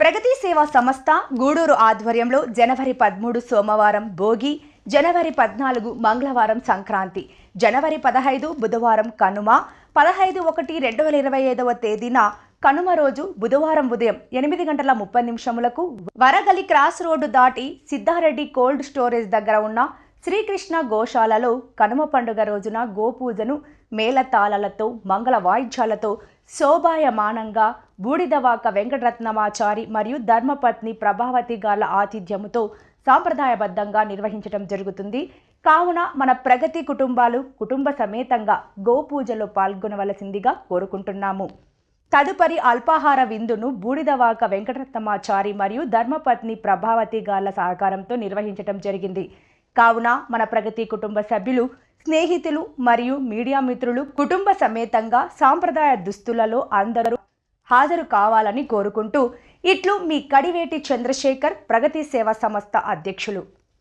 ప్రగతి సేవా సంస్థ గూడూరు ఆధ్వర్యంలో జనవరి పదమూడు సోమవారం భోగి జనవరి పద్నాలుగు మంగళవారం సంక్రాంతి జనవరి పదహైదు బుధవారం కనుమ పదహైదు ఒకటి రెండు వేల ఇరవై ఐదవ తేదీన కనుమ రోజు బుధవారం ఉదయం ఎనిమిది గంటల ముప్పై నిమిషములకు వరగలి క్రాస్ రోడ్డు దాటి సిద్ధారెడ్డి కోల్డ్ స్టోరేజ్ దగ్గర ఉన్న శ్రీకృష్ణ గోశాలలో కనుమ పండుగ రోజున గోపూజను మేళతాళాలతో మంగళ వాయిద్యాలతో శోభాయమానంగా బూడిదవాక వెంకటరత్నమాచారి మరియు ధర్మపత్ని ప్రభావతి గార్ల ఆతిథ్యముతో సాంప్రదాయబద్ధంగా నిర్వహించడం జరుగుతుంది. కావున మన ప్రగతి కుటుంబాలు కుటుంబ సమేతంగా గోపూజలో పాల్గొనవలసిందిగా కోరుకుంటున్నాము. తదుపరి అల్పాహార విందును బూడిదవాక వెంకటరత్నమాచారి మరియు ధర్మపత్ని ప్రభావతి గార్ల సహకారంతో నిర్వహించడం జరిగింది. కావున మన ప్రగతి కుటుంబ సభ్యులు స్నేహితులు మరియు మీడియా మిత్రులు కుటుంబ సమేతంగా సాంప్రదాయ దుస్తులలో అందరూ హాజరు కావాలని కోరుకుంటూ ఇట్లు మీ కడివేటి చంద్రశేఖర్ ప్రగతి సేవా సంస్థ అధ్యక్షులు.